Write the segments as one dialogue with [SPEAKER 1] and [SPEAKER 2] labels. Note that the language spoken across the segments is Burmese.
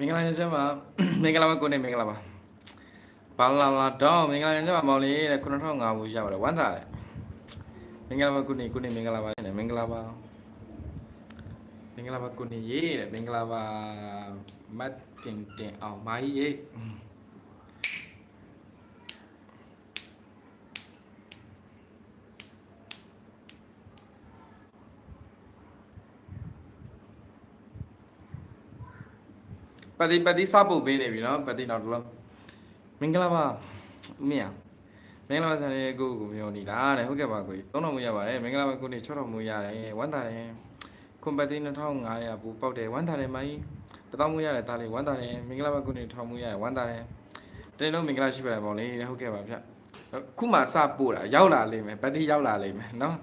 [SPEAKER 1] မင်္ဂလာညချမ်းပါမင်္ဂလာပါကိုနေမင်္ဂလာပါဘာလာလာတော့မင်္ဂလာညချမ်းပါမောင်လေးတဲ့9005ဘူးရပါတယ်ဝမ်းသာတယ်မင်္ဂလာပါကိုနေကိုနေမင်္ဂလာပါနဲ့မင်္ဂလာပါမင်္ဂလာပါကိုနေရေးတဲ့မင်္ဂလာပါမတ်တင်တင်အောင်မာကြီးရေး ပတိပတိစပုတ်ပေးနေပြီနော်ပတိနောက်တစ်လုံးမင်္ဂလာပါဦးမြမင်္ဂလာပါဆရာလေးကိုကိုပြောနေတာတဲ့ဟုတ်ကဲ့ပါကိုကြီးသုံးတော်မူရပါတယ်မင်္ဂလာပါကိုနေ6တော်မူရတယ်ဝမ်းသာတယ်ကွန်ပတိ2500ပူပေါက်တယ်ဝမ်းသာတယ်မကြီးတသောမူရတယ်ဒါလေးဝမ်းသာတယ်မင်္ဂလာပါကိုနေထောင်မူရတယ်ဝမ်းသာတယ်တနေ့လုံးမင်္ဂလာရှိပါလေပေါ့လေဟုတ်ကဲ့ပါဗျခုမှစပို့တာရောက်လာလိမ့်မယ်ပတိရောက်လာလိမ့်မယ်နော်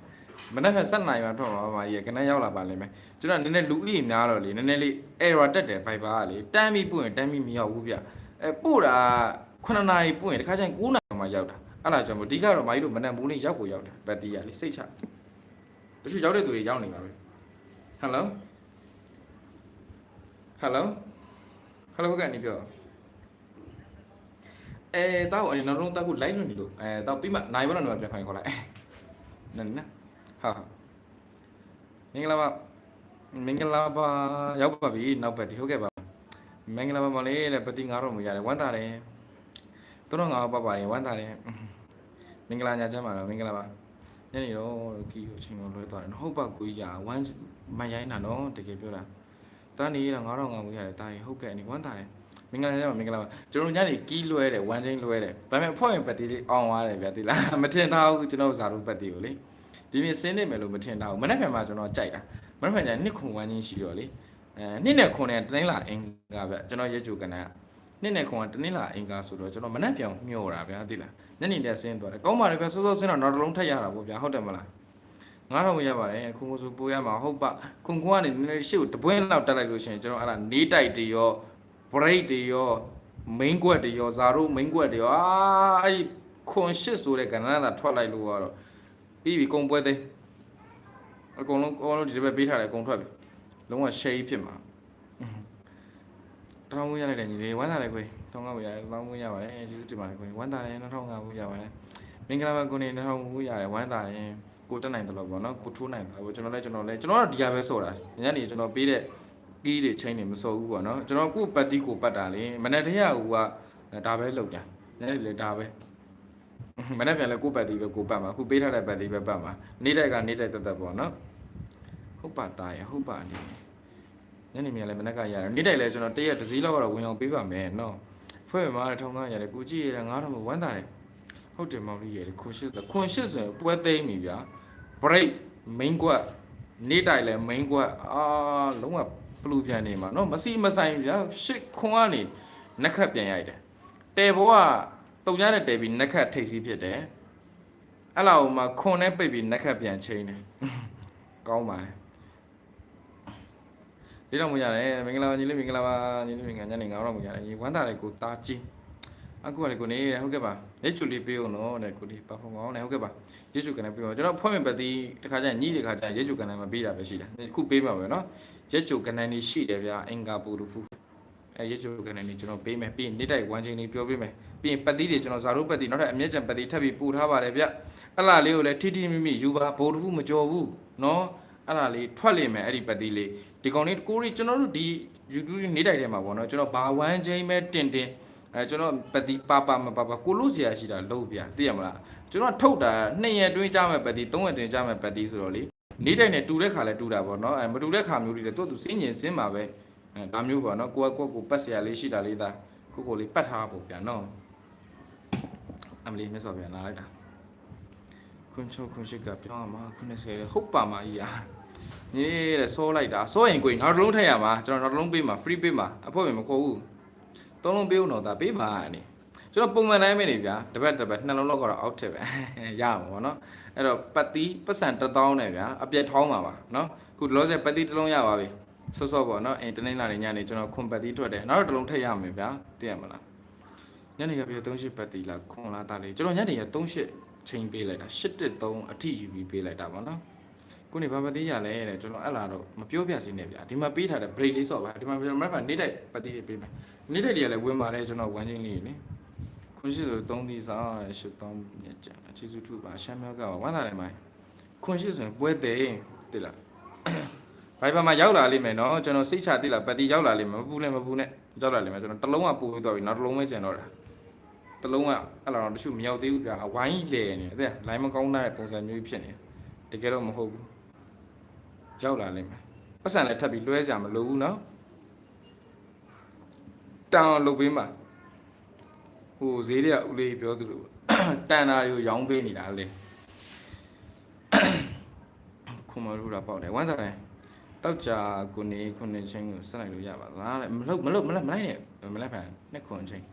[SPEAKER 1] မနေ့က7နိုင်မှထွက်မှာပါကြီးကနန်းရောက်လာပါလိမ့်မယ်ကျွန်တော်နည်းနည်းလူဦးရေများတော့လေနည်းနည်းလေး error တက်တယ် Viber ကလေတမ်းပြီးပို့ရင်တမ်းပြီးမရောက်ဘူးဗျအဲပို့တာ9နာရီပို့ရင်တခါကျရင်9နာရီမှရောက်တာအဲ့ဒါကြောင့်မို့ဒီကတော့မာကြီးတို့မနက်မိုးလေးရောက်ကိုရောက်တယ်ပတိရလေစိတ်ချတချို့ရောက်တဲ့သူတွေရောက်နေပါပဲဟယ်လိုဟယ်လိုဟယ်လိုကနေပြောအဲတောက်အနေနောက်တော့တောက်ခု live လွှင့်နေလို့အဲတောက်ပြီးမှနိုင်ဘက်တော့ပြန်ခိုင်းခေါ်လိုက်နော်နော်ဟာ မင်္ဂလာပါမင်္ဂလာပါရောက်ပါပြီနောက်ပတ်ဒီဟုတ်ကဲ့ပါမင်္ဂလာပါမလေးတဲ့ပတိငါတော့မရတယ်ဝမ်းသာတယ်တို့တော့ငါပါပါတယ်ဝမ်းသာတယ်မင်္ဂလာညချမ်းပါတော့မင်္ဂလာပါညနေတော့ကီကိုချင်းကိုလွှဲသွားတယ်နော်ဟုတ်ပါကိုကြီးဝမ်းမရိုင်းတာနော်တကယ်ပြောတာတန်းနေတော့ငါတော့ငါမရတယ်တာရင်ဟုတ်ကဲ့အနေဝမ်းသာတယ်မင်္ဂလာညပါမင်္ဂလာပါကျွန်တော်ညနေကီးလွှဲတယ်ဝမ်းချင်းလွှဲတယ်ဒါပေမဲ့ဖွဲ့ရင်ပတ်တီလေးအောင်သွားတယ်ဗျာတိလားမထင်ထားဘူးကျွန်တော်ဇာတို့ပတ်တီကိုလေ ဒီနေ့စင်းနေမယ်လို့မထင်ထားဘူးမနေ့ပြန်မှကျွန်တော်ကြိုက်တာမနေ့ပြန်ကျနှစ်ခုဝမ်းချင်းရှိတော့လေအဲနှစ်နဲ့ခုနဲ့တနင်္လာအင်္ဂါဗျကျွန်တော်ရက်ကြိုကနန်းနှစ်နဲ့ခုကတနင်္လာအင်္ဂါဆိုတော့ကျွန်တော်မနေ့ပြန်မျောတာဗျာတိလားညနေတက်ဆင်းသွားတယ်ကောင်းပါလေဗျာစောစောဆင်းတော့နောက်တစ်လုံးထပ်ရတာပေါ့ဗျာဟုတ်တယ်မလားငါတော့မရပါတယ်ခုံခုံဆိုပိုးရမှာဟုတ်ပါခုံခုံကနေနည်းနည်းရှေ့ကိုတပွင့်လောက်တက်လိုက်လို့ရှိရင်ကျွန်တော်အဲ့ဒါနေတိုက်တွေရော break တွေရော main ကွက်တွေရောဇာတို့ main ကွက်တွေရောအာအဲ့ဒီခွန်ရှစ်ဆိုတဲ့ကဏ္ဍသာထွက်လိုက်လို့ကတော့ ပြီးပြီကုံပွဲသေးအကုန်လုံးအကုန်လုံးဒီတစ်ပတ်ပေးထားတယ်အကုန်ထွက်ပြီလုံးဝ shade ဖြစ်မှာတောင်းဝင်ရလိုက်တယ်ညီလေးဝမ်းသာတယ်ကိုတောင်းကောက်ရတယ်တောင်းဝင်ရပါတယ်ကျေးဇူးတင်ပါတယ်ကိုဝမ်းသာတယ်2005ဘူးရပါတယ်မင်္ဂလာပါကိုနေ2000ဘူးရတယ်ဝမ်းသာတယ်ကိုတက်နိုင်တယ်လို့ပေါ့နော်ကိုထိုးနိုင်တယ်ပေါ့ကျွန်တော်လည်းကျွန်တော်လည်းကျွန်တော်တော့ဒီရပဲဆော့တာညနေကျွန်တော်ပေးတဲ့ကီးတွေချင်းတွေမစော်ဘူးပေါ့နော်ကျွန်တော်ကိုယ့်ပတ်တီကိုပတ်တာလေမနေ့တည်းကဟိုကဒါပဲလောက်တာညနေလေဒါပဲ မနေ့ပြန်လဲကိုယ့်ပတ်တီပဲကိုယ်ပတ်မှာအခုပေးထားတဲ့ပတ်တီပဲပတ်မှာနေ့တိုက်ကနေ့တိုက်တက်တက်ပေါ့နော်ဟုတ်ပါသားရဟုတ်ပါနေညနေမြန်လဲမနေ့ကရတယ်နေ့တိုက်လဲကျွန်တော်တရက်တစ်စီးလောက်ကတော့ဝင်အောင်ပေးပါမယ်နော်ဖွဲ့မှာထုံသားရတယ်ကိုကြည့်ရတယ်ငါတော့မဝမ်းသာတယ်ဟုတ်တယ်မောင်လေးရတယ်ခွန်ရှစ်ခွန်ရှစ်ဆိုရင်ပွဲသိမ်းပြီဗျာ break main ကွက်နေ့တိုက်လဲ main ကွက်အာလုံးဝ ပလူပြန်နေမှာเนาะမစီမဆိုင်ဗျာရှစ်ခွန်ကနေနက်ခတ်ပြန်ရိုက်တယ်တဲဘောက တုံညာနဲ့တဲပြီးနက်ခတ်ထိတ်စီးဖြစ်တယ်အဲ့လောက်မှခွန်နဲ့ပိတ်ပြီးနက်ခတ်ပြန်ချိန်တယ်ကောင်းပါလေဒီတော့မကြရတယ်မင်္ဂလာပါညီလေးမင်္ဂလာပါညီလေးမင်္ဂလာညနေ9တော့မကြရတယ်ဝမ်းသာတယ်ကိုသားချင်းအခုကလေကိုနေတယ်ဟုတ်ကဲ့ပါရေချူလေးပေးအောင်နော်တဲ့ကိုဒီပါဖုံကောင်းတယ်ဟုတ်ကဲ့ပါရေချူကနေပေးပါကျွန်တော်ဖွဲ့မဲ့ပတိတခါကျရင်ညီတခါကျရင်ရေချူကနေမပေးတာပဲရှိတယ်ခုပေးပါမယ်နော်ရေချူကနေနေရှိတယ်ဗျာအင်္ဂါပူရူဖူ အဲရက်ကြိုကနန်နေကျွန်တော်ပေးမယ်ပြီးရင်နေ့တိုက်ဝမ်းချင်းလေးပြောပေးမယ်ပြီးရင်ပတ်သီးတွေကျွန်တော်ဇာတို့ပတ်သီးနောက်ထပ်အမျက်ကြံပတ်သီးထပ်ပြီးပူထားပါတယ်ဗျအဲ့လားလေးကိုလည်းထိထိမိမိယူပါဘိုးတဖူမကြော်ဘူးနော်အဲ့လားလေးထွက်လိမ့်မယ်အဲ့ဒီပတ်သီးလေးဒီကောင်လေးကိုရီကျွန်တော်တို့ဒီ YouTube နေ့တိုက်ထဲမှာပေါ့နော်ကျွန်တော်ဘာဝမ်းချင်းပဲတင်တင်အဲကျွန်တော်ပတ်သီးပါပါမပါပါကိုလို့စရာရှိတာလို့ဗျသိရမလားကျွန်တော်ထုတ်တာ2ရက်တွင်းကြားမဲ့ပတ်သီး3ရက်တွင်းကြားမဲ့ပတ်သီးဆိုတော့လေနေ့တိုင်းနဲ့တူတဲ့ခါလဲတူတာပေါ့နော်အဲမတူတဲ့ခါမျိုးတွေလည်းသူ့သူစင်းကျင်စင်းပါပဲ အဲဒါမျိုးပေါ့နော်ကိုကကိုကိုပတ်စရာလေးရှိတာလေးဒါကိုကိုလေးပတ်ထားဖို့ပြန်နော်အမလီမြတ်စွာဘုရားလာလိုက်တာခွန်းချုပ်ခွန်းရှိကပြောင်းမှာခွန်းဆယ်ဟုတ်ပါမှာကြီးရာညေးတဲ့ဆိုးလိုက်တာဆိုးရင်ကိုနောက်တစ်လုံးထည့်ရမှာကျွန်တော်နောက်တစ်လုံးပေးမှာ free ပေးမှာအဖို့ပဲမခေါ်ဘူးသုံးလုံးပေးဦးတော့ဒါပေးပါအနေကျွန်တော်ပုံမှန်တိုင်းပဲနေဗျာတပတ်တပတ်နှလုံးလောက်ကတော့ out တယ်ပဲရမှာပေါ့နော်အဲ့တော့ပတ်တိပတ်စံ1000နဲ့ဗျာအပြက်ထောင်းပါပါနော်အခု loss ပတ်တိတစ်လုံးရပါပြီ ဆော့ဆော့ပေါ့နော်အင်းတနေ့လာနေညနေကျွန်တော်ခွန်ပတ်တီးထွက်တယ်နောက်တော့တစ်လုံးထည့်ရမယ်ဗျာသိရမလားညနေကပြ38ပတ်တီးလားခွန်လားတာလေးကျွန်တော်ညနေက38ချိန်ပေးလိုက်တာ813အထိယူပြီးပေးလိုက်တာပေါ့နော်ကိုနေဘာပတိရလဲတဲ့ကျွန်တော်အဲ့လာတော့မပြောပြစီနဲ့ဗျာဒီမှာပေးထားတဲ့ break လေးဆော့ပါဒီမှာကျွန်တော်မနေ့ကနေတိုက်ပတိလေးပေးမယ်နေ့တိုက်တွေကလည်းဝင်ပါတယ်ကျွန်တော်ဝမ်းချင်းလေးလေခွန်ရှိဆို3သီးစားရှစ်တောင်းမြတ်ကြအချီစုထုပါရှမ်းမြောက်ကဝမ်းသာတယ်မိုင်းခွန်ရှိဆိုရင်ပွဲတယ်တိလား Viber မှာရောက်လာလိမ့်မယ်နော်ကျွန်တော်စိတ်ချသိလားပတ်တီရောက်လာလိမ့်မယ်မပူနဲ့မပူနဲ့ရောက်လာလိမ့်မယ်ကျွန်တော်တစ်လုံးကပူပြီးသွားပြီနောက်တစ်လုံးပဲကျန်တော့တာတစ်လုံးကအဲ့လားတော့တချို့မရောက်သေးဘူးပြအဝိုင်းလေနေအဲ့ဒါ line မကောင်းတဲ့ပုံစံမျိုးဖြစ်နေတကယ်တော့မဟုတ်ဘူးရောက်လာလိမ့်မယ်ပတ်စံလည်းထပ်ပြီးလွှဲစရာမလိုဘူးနော်တန်အောင်လုပ်ပေးမှာဟိုဈေးတွေကဦးလေးပြောသူလို့တန်တာတွေကိုရောင်းပေးနေတာလေခုမလို့တာပေါက်တယ်ဝမ်းသာတယ် တောက်ကြကိုနေခုနှစ်ချင်းကိုဆက်လိုက်လို့ရပါလားတဲ့မလို့မလို့မလိုက်မလိုက်နဲ့မလိုက်ဖန်နှစ်ခွန်ချင်း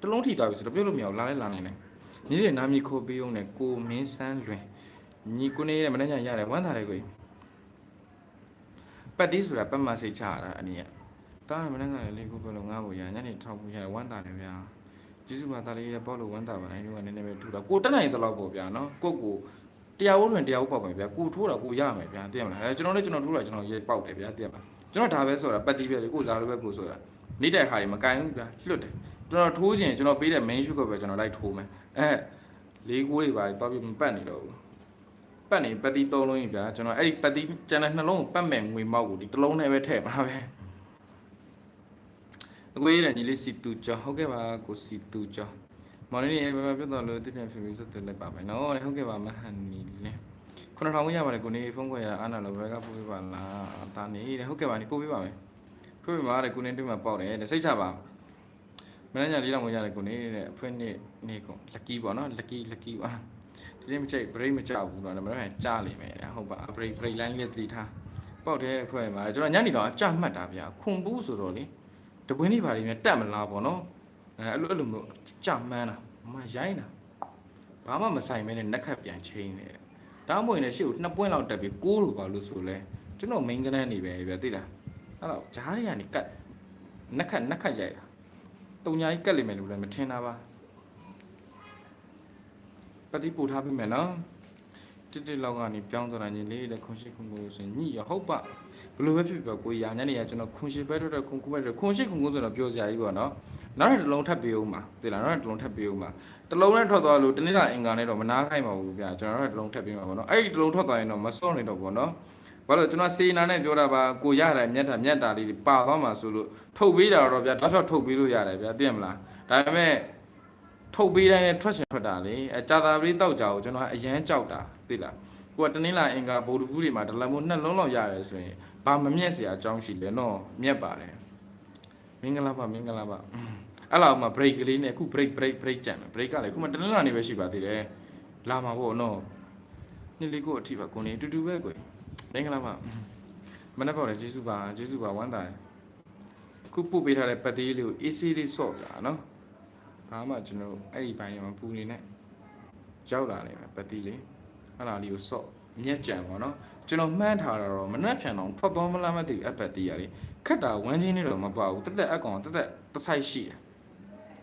[SPEAKER 1] တလုံးထိသွားပြီဆိုတော့ပြုတ်လို့မရဘူးလာလဲလာနေတယ်ညီလေးနာမည်ခိုးပေးအောင်နဲ့ကိုမင်းစန်းလွင်ညီကိုနေရဲ့မနေ့ညရတယ်ဝမ်းသာတယ်ကိုကြီးပတ်တီးဆိုတာပတ်မစိတ်ချရတာအနည်းကတားမနေ့ကလည်းလေးခုပဲလို့ငါ့ကိုရညနေထောက်ဖို့ရတယ်ဝမ်းတာတယ်ဗျာကျေးဇူးပါတာလေးရဲ့ပေါ့လို့ဝမ်းတာပါတိုင်းကနည်းနည်းပဲထူတာကိုတက်နိုင်တဲ့လောက်ပေါ့ဗျာနော်ကိုကို တရားဝုန်းတွင်တရားဝုန်းပေါက်ပါဗျာကိုထိုးတာကိုရမယ်ဗျာသိရမလားအဲကျွန်တော်လည်းကျွန်တော်ထိုးတာကျွန်တော်ရေပေါက်တယ်ဗျာသိရမလားကျွန်တော်ဒါပဲဆိုတာပတ်တီးပဲလေကိုစားလို့ပဲကိုဆိုတာနေတဲ့ခါတွေမကင်ဘူးဗျာလွတ်တယ်ကျွန်တော်ထိုးခြင်းကျွန်တော်ပေးတဲ့ main shoot ကိုပဲကျွန်တော်လိုက်ထိုးမယ်အဲလေးကိုတွေပါတော့ပြီးမပတ်နေတော့ဘူးပတ်နေပတ်တီးသုံးလုံးရင်ဗျာကျွန်တော်အဲ့ဒီပတ်တီးကျန်တဲ့နှလုံးကိုပတ်မဲ့ငွေမောက်ကိုဒီတစ်လုံးနဲ့ပဲထည့်မှာပဲအကွေးရညီလေးစီတူကျော်ဟုတ်ကဲ့ပါကိုစီတူကျော် မော်နေနေဘာပြတ်တော်လို့တပြန်ဖြစ်ပြီးစက်တယ်လိုက်ပါမယ်နော်ဟုတ်ကဲ့ပါမဟန်နီလေခုနထောင်ဝင်ရပါတယ်ကိုနေဖုန်းခွဲရအာနာလောဘကပို့ပေးပါလားတာနေတဲ့ဟုတ်ကဲ့ပါနေပို့ပေးပါမယ်ပို့ပေးပါတဲ့ကိုနေတွေ့မှာပေါက်တယ်တဲ့စိတ်ချပါမင်းညာလေးတော့ဝင်ရတယ်ကိုနေတဲ့အဖွင့်နေနေကုန် lucky ပေါ့နော် lucky lucky ပါဒီနေ့မချိတ် break မကြဘူးတော့မနေ့ကကြားလိမ့်မယ်ဟုတ်ပါ break break line လေးသတိထားပေါက်တဲ့ဖွဲ့မှာကျွန်တော်ညနေတော့အကြမှတ်တာဗျာခွန်ဘူးဆိုတော့လေတပွင်းလေးပါလေးမြတက်မလားပေါ့နော် အဲအဲ့လိုအဲ့လိုမျိုးကြမှန်းတာမရိုင်းတာဘာမှမဆိုင်မဲနဲ့နက်ခတ်ပြန်ချင်းနေတောင်းပွင့်နဲ့ရှေ့ကိုနှစ်ပွင့်လောက်တက်ပြီးကိုးလို့ပါလို့ဆိုလဲကျွန်တော် main ကနန်းနေပဲဗျာသိလားအဲ့တော့ဂျားတွေကနေကတ်နက်ခတ်နက်ခတ်ရိုက်တာတုံညာကြီးကတ်လိမ့်မယ်လို့လည်းမထင်တာပါပတိပူထားပြီမယ်နော်တစ်တစ်လောက်ကနေပြောင်းသွားတာညီလေးတဲ့ခွန်ရှိခွန်ကိုဆိုရင်ညိရဟုတ်ပါဘယ်လိုပဲဖြစ်ဖြစ်ပါကိုရာညနေရကျွန်တော်ခွန်ရှိပဲတော့တဲ့ခွန်ကူပဲတော့ခွန်ရှိခွန်ကိုဆိုတော့ပြောစရာကြီးပေါ့နော် နောက်တစ်လုံးထပ်ပေးဦးမှာသိလားနောက်တစ်လုံးထပ်ပေးဦးမှာတစ်လုံးနဲ့ထွက်သွားလို့တနေ့တာအင်္ဂါနဲ့တော့မနာခိုင်းပါဘူးဗျာကျွန်တော်တို့တစ်လုံးထပ်ပေးမှာပေါ့နော်အဲ့ဒီတစ်လုံးထွက်သွားရင်တော့မစော့နေတော့ပေါ့နော်ဘာလို့ကျွန်တော်စေနာနဲ့ပြောတာပါကိုရတယ်မြတ်တာမြတ်တာလေးတွေပါသွားမှာဆိုလို့ထုတ်ပေးတာတော့ဗျာတော့ဆော့ထုတ်ပေးလို့ရတယ်ဗျာသိရမလားဒါပေမဲ့ ထုတ်ပေးတိုင်းနဲ့ထွက်ရှင်ထွက်တာလေအဲကြာတာပရိတောက်ကြကိုကျွန်တော်ကအရန်ကြောက်တာသိလားကိုကတနင်္လာအင်္ဂါဗုဒ္ဓဘူးတွေမှာဒလမို့နှစ်လုံးလောက်ရတယ်ဆိုရင်ဘာမမျက်เสียအကြောင်းရှိလဲနော်မျက်ပါတယ် မင်္ဂလာပါမင်္ဂလာပါအင်းအဲ့လောက်မှ break ကလေးနဲ့အခု break break break ကြံမယ် break ကလည်းအခုမှတနင်္လာနေ့ပဲရှိပါသေးတယ်လာမှာပေါ့နော်နေ့လေးကိုအထိပါကိုနေတူတူပဲကိုမင်္ဂလာပါအင်းမနေ့ပေါ့လေကျေးဇူးပါကျေးဇူးပါဝမ်းသာတယ်အခုပို့ပေးထားတဲ့ပတ်သေးလေးကို AC လေးဆော့ပြာနော်ဘာမှကျွန်တော်အဲ့ဒီဘိုင်းမှာပူနေနဲ့ရောက်လာတယ်ပဲပတိလေးအဲ့ဒါလေးကိုစော့မြက်ကြံပေါ့နော်ကျွန်တော်မှန်းထားတာတော့မနှက်ဖြန်တော့ထွက်သွားမလားမသိဘူးအပတ်တီးရလေ ခက်တာဝမ်းချင်းလေးတော့မပါဘူးတက်တက်အကောင်တက်တက်တဆိုင်ရှိတယ်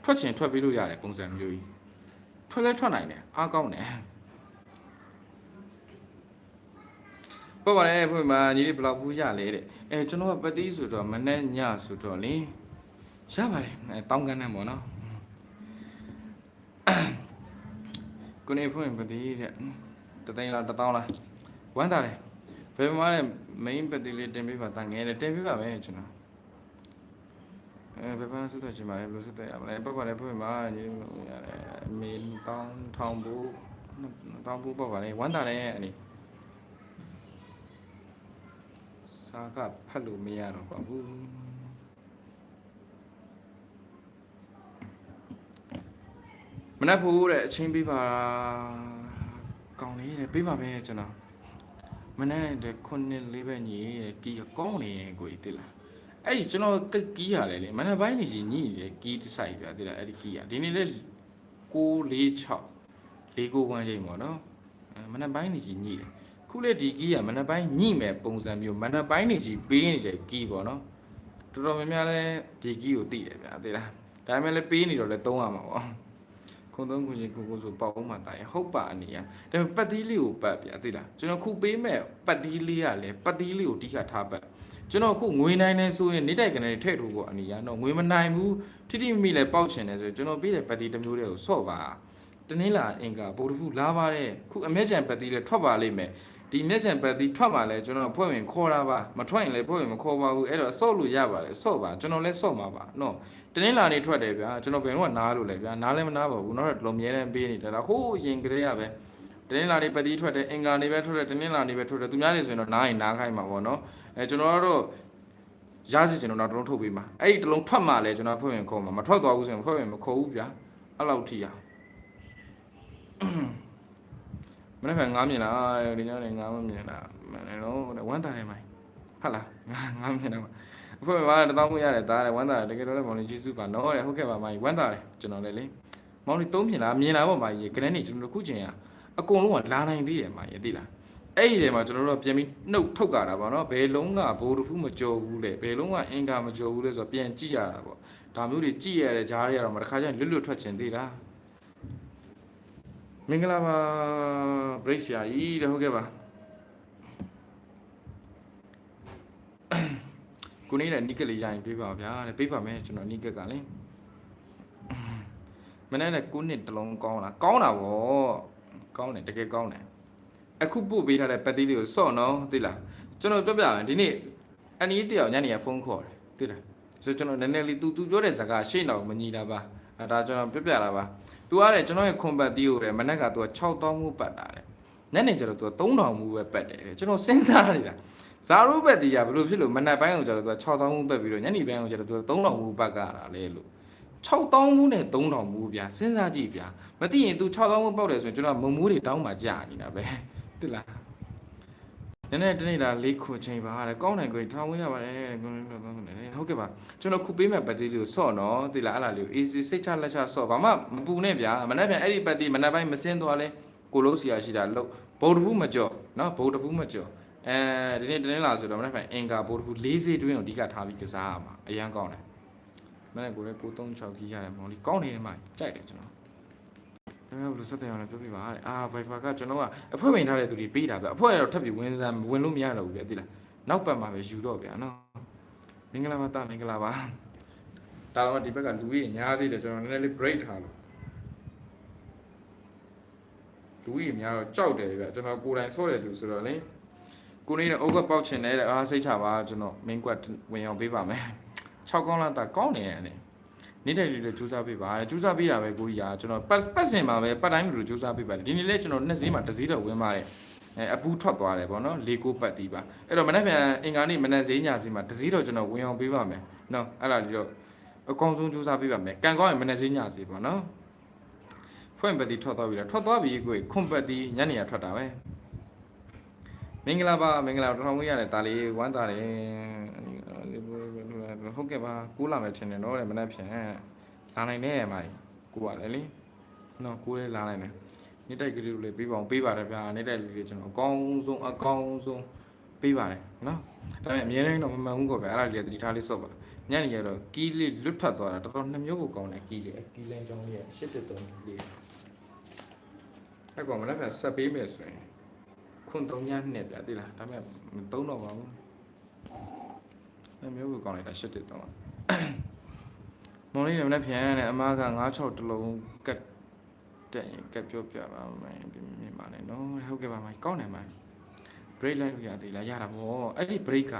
[SPEAKER 1] ထွက်ချင်ထွက်ပြီးလို့ရတယ်ပုံစံမျိုးကြီးထွက်လဲထွက်နိုင်တယ်အားကောင်းတယ်ပေါ့ပါလေဖွင့်မှာညီလေးဘယ်လောက်ပူရလဲတဲ့အဲကျွန်တော်ကပတိဆိုတော့မနဲ့ညဆိုတော့လေရပါတယ်အဲတောင်းကန်းနဲ့ပေါ့နော်ကိုနေဖွင့်ပတိတဲ့တသိန်းလားတစ်သောင်းလားဝမ်းသာတယ် ဘယ်မှာလဲ main ပတိလေးတင်ပေးပါတာငယ်တယ်တင်ပေးပါမယ်ကျွန်တော်အဲဘယ်မှာစစ်တော့ချင်ပါလဲဘယ်လိုစစ်တော့ရမလဲပတ်ပါလဲဖွင့်ပါညီလေးရတယ်မင်းတောင်းထောင်ဘူးတောင်းဘူးပတ်ပါလဲဝမ်းသာတယ်အနေစာကဖတ်လို့မရတော့ပါဘူးမနှက်ဖို့တဲ့အချင်းပေးပါကောင်းလေးတဲ့ပေးပါပဲကျွန်တော် မနှက်တဲ့ခုနှစ်လေးပဲညီတဲ့ကီးကောင်းနေရဲ့ကိုကြီးသိလားအဲ့ဒီကျွန်တော်ကက်ကီးရတယ်လေမနှက်ပိုင်းနေကြီးညီတယ်ကီးတစ်ဆိုင်ပြသိလားအဲ့ဒီကီးရဒီနေ့လေ646 491ချိန်ပေါ့နော်အဲမနှက်ပိုင်းနေကြီးညီတယ်ခုလေဒီကီးရမနှက်ပိုင်းညီမဲ့ပုံစံမျိုးမနှက်ပိုင်းနေကြီးပေးနေတဲ့ကီးပေါ့နော်တော်တော်များများလဲဒီကီးကိုသိတယ်ဗျာသိလားဒါပေမဲ့လည်းပေးနေတော့လဲသုံးရမှာပေါ့ ခွခုံသုံးခုချင်းကိုကိုဆိုပေါအောင်မှတာရဟုတ်ပါအနေရဒါပေမဲ့ပတ်သီးလေးကိုပတ်ပြသိလားကျွန်တော်ခုပေးမဲ့ပတ်သီးလေးကလည်းပတ်သီးလေးကိုတိခတ်ထားပတ်ကျွန်တော်ခုငွေနိုင်နေဆိုရင်နေတိုက်ကနေထည့်ထိုးဖို့အနေရတော့ငွေမနိုင်ဘူးထိတိမိမိလည်းပေါက်ချင်တယ်ဆိုကျွန်တော်ပေးတဲ့ပတ်သီးတစ်မျိုးတည်းကိုဆော့ပါတနင်္လာအင်္ဂါဗုဒ္ဓဖူလာပါတယ်ခုအမျက်ကြံပတ်သီးလည်းထွက်ပါလိမ့်မယ်ဒီမျက်ကြံပတ်သီးထွက်ပါလဲကျွန်တော်ဖွဲ့ဝင်ခေါ်တာပါမထွက်ရင်လည်းဖွဲ့ဝင်မခေါ်ပါဘူးအဲ့တော့ဆော့လို့ရပါတယ်ဆော့ပါကျွန်တော်လည်းဆော့မှာပါနော် တနင်္လာနေ့ထွက်တယ်ဗျာကျွန်တော်ဘယ်တော့နားလို့လဲဗျာနားလည်းမနားပါဘူးနောက်တော့လုံးမြဲတမ်းပေးနေတာလားဟိုးရင်ကလေးရပဲတနင်္လာနေ့ပတိထွက်တယ်အင်္ဂါနေ့ပဲထွက်တယ်တနင်္လာနေ့ပဲထွက်တယ်သူများနေဆိုရင်တော့နားရင်နားခိုင်းမှာပေါ့နော်အဲကျွန်တော်တို့ရစီကျွန်တော်နောက်တစ်လုံးထုတ်ပေးမှာအဲ့ဒီတစ်လုံးထွက်မှလည်းကျွန်တော်ဖွဲ့ဝင်ခေါ်မှာမထွက်သွားဘူးဆိုရင်ဖွဲ့ဝင်မခေါ်ဘူးဗျာအဲ့လောက်ထိရမနေ့ကငားမြင်လားဒီညနေငားမမြင်လားမနေ့တော့ဝမ်းတာတယ်မိုင်းဟုတ်လားငားမြင်တယ်အ ဖွဲ့မှာတသောင်းခွင့်ရတယ်ဒါလည်းဝမ်းသာတယ်တကယ်တော့လည်းမောင်လေးကျေးဇူးပါနော်တဲ့ဟုတ်ကဲ့ပါမကြီးဝမ်းသာတယ်ကျွန်တော်လည်းလေမောင်လေးသုံးပြင်လားမြင်လာပေါ့မကြီးကနေ့နေကျွန်တော်တို့ခုချိန်ကအကုန်လုံးကလာနိုင်သေးတယ်မကြီးသိလားအဲ့ဒီထဲမှာကျွန်တော်တို့ပြန်ပြီးနှုတ်ထုတ်ကြတာပေါ့နော်ဘယ်လုံးကဘိုးတဖူးမကြော်ဘူးလေဘယ်လုံးကအင်္ဂါမကြော်ဘူးလေဆိုတော့ပြန်ကြည့်ရတာပေါ့ဒါမျိုးတွေကြည့်ရတဲ့ဂျားတွေကတော့မတစ်ခါကျရင်လွတ်လွတ်ထွက်ချင်သေးတာမင်္ဂလာပါဘရိတ်ဆရာကြီးတဲ့ဟုတ်ကဲ့ပါ ကိုနေနဲ့နီးကလေးရရင်ပြေးပါဗျာတဲ့ပြေးပါမယ်ကျွန်တော်နီးကက်ကလေမနေ့ကကိုနှစ်တလုံးကောင်းလားကောင်းတာဗောကောင်းတယ်တကယ်ကောင်းတယ်အခုပို့ပေးထားတဲ့ပတ်သေးလေးကိုစော့နော်သိလားကျွန်တော်ပြပြမယ်ဒီနေ့အနီးတယောက်ညနေကဖုန်းခေါ်တယ်သိလားဆိုကျွန်တော်နည်းနည်းလေး तू तू ပြောတဲ့စကားရှေ့တော့မညီတာပါအဲဒါကျွန်တော်ပြပြတာပါ तू ကတဲ့ကျွန်တော်ရဲ့ခွန်ပတ်သေးကိုတဲ့မနေ့က तू 6000မှုပတ်တာတဲ့ညနေကျတော့ तू 3000မှုပဲပတ်တယ်တဲ့ကျွန်တော်စဉ်းစားနေတာ ဇာရုဘက်တီးကဘယ်လိုဖြစ်လို့မနက်ပိုင်းအောင်ကျတော့သူက6000မှုပတ်ပြီးတော့ညနေပိုင်းအောင်ကျတော့သူက3000မှုပတ်ကရတာလေလို့6000မှုနဲ့3000မှုဗျာစဉ်းစားကြည့်ဗျာမသိရင် तू 6000မှုပောက်တယ်ဆိုရင်ကျွန်တော်မုံမိုးတွေတောင်းမှကြာနေတာပဲသိလားနည်းနည်းတနေ့တာလေးခုချိန်ပါတဲ့ကောင်းနိုင်ကိုထောင်ဝင်ရပါတယ်ကိုဟုတ်ကဲ့ပါကျွန်တော်ခုပေးမဲ့ပတ်တီးလေးကိုဆော့နော်သိလားအဲ့လားလေးကို easy စိတ်ချလက်ချဆော့ဘာမှမပူနဲ့ဗျာမနက်ဖြန်အဲ့ဒီပတ်တီးမနက်ပိုင်းမစင်းသွားလဲကိုလို့စီရရှိတာလို့ဗုဒ္ဓဘူးမကြော့နော်ဗုဒ္ဓဘူးမကြော့ အဲဒီနေ့တနေ့လာဆိုတော့မနေ့ကအင်ကာဘိုးတခု၄စေးတွင်းကိုအဓိကထားပြီးကစားရမှာအရန်ကောင်းတယ်မနေ့ကိုလည်း936ကြီးရတယ်မောင်လေးကောင်းနေမှကြိုက်တယ်ကျွန်တော်ဒါပေမဲ့ဘယ်လိုဆက်တယ်အောင်လဲပြောပြပါတဲ့အာ Viber ကကျွန်တော်ကအဖွဲဝင်ထားတဲ့သူတွေပေးတာဗျအဖွဲကတော့ထပ်ပြီးဝင်စမ်းဝင်လို့မရတော့ဘူးဗျသိလားနောက်ပတ်မှာပဲယူတော့ဗျာနော်မင်္ဂလာပါတာမင်္ဂလာပါဒါတော့ဒီဘက်ကလူကြီးညားသေးတယ်ကျွန်တော်နည်းနည်းလေး break ထားလို့လူကြီးများတော့ကြောက်တယ်ဗျကျွန်တော်ကိုယ်တိုင်ဆော့တယ်သူဆိုတော့လေ ကိုနေနဲ့အုတ်ကပေါက်ချင်တယ်တဲ့အားစိတ်ချပါကျွန်တော် main quest ဝင်အောင်ပေးပါမယ်6ကောင်းလားတာကောင်းနေရတယ်နေတဲ့လူတွေစူးစမ်းပေးပါတဲ့စူးစမ်းပေးတာပဲကိုကြီးကကျွန်တော်ပတ်ပတ်စင်မှာပဲပတ်တိုင်းလူတွေစူးစမ်းပေးပါတယ်ဒီနေ့လဲကျွန်တော်နှစ်စည်းမှာတစ်စည်းတော့ဝင်ပါတယ်အဲအပူထွက်သွားတယ်ပေါ့နော်လေးကိုပတ်တီးပါအဲ့တော့မနေ့ပြန်အင်္ဂါနေ့မနေ့စည်းညစည်းမှာတစ်စည်းတော့ကျွန်တော်ဝင်အောင်ပေးပါမယ်နော်အဲ့ဒါလေးတော့အကောင်းဆုံးစူးစမ်းပေးပါမယ်ကံကောင်းရင်မနေ့စည်းညစည်းပေါ့နော်ဖွင့်ပတ်တီးထွက်သွားပြီလားထွက်သွားပြီကိုခွန်ပတ်တီးညနေရထွက်တာပဲ မင်္ဂလာပါမင်္ဂလာတော်ဝင်ရတယ်ဒါလေးဝမ်းသာတယ်ဟုတ်ကဲ့ပါကူးလာမယ်ထင်တယ်နော်တဲ့မနေ့ဖြန်လာနိုင်တယ်မိုင်ကူရတယ်လေနော်ကူလေးလာနိုင်တယ်နေ့တိုက်ကလေးတွေပေးပါအောင်ပေးပါတယ်ဗျာနေ့တိုက်လေးတွေကျွန်တော်အကောင်းဆုံးအကောင်းဆုံးပေးပါတယ်နော်ဒါပေမဲ့အများကြီးတော့မမှန်ဘူးကောဗျာအဲ့ဒါလေးတတိထားလေးစော့ပါညနေရတော့ကီးလေးလွတ်ထွက်သွားတာတော်တော်နှမျိုးကိုကောင်းတယ်ကီးလေးကီးလန်းချောင်းလေးရှစ်တက်တုံးလေးအဲ့ကောင်မနေ့ဖြန်ဆက်ပေးမယ်ဆိုရင် ခွန်3ညနဲ့ပြသိလားဒါပေမဲ့မသုံးတော့ပါဘူးအဲမျိုးကိုကောင်းလိုက်တာရှစ်တက်တော့မောင်လေးလည်းမနေ့ပြန်နဲ့အမားက96တလုံးကတ်တက်ရင်ကတ်ပြောပြပါမယ်ပြမြင်ပါနဲ့နော်ဟုတ်ကဲ့ပါမိုင်ကောင်းတယ်မိုင် break လိုက်လို့ရသေးလားရတာဗောအဲ့ဒီ break က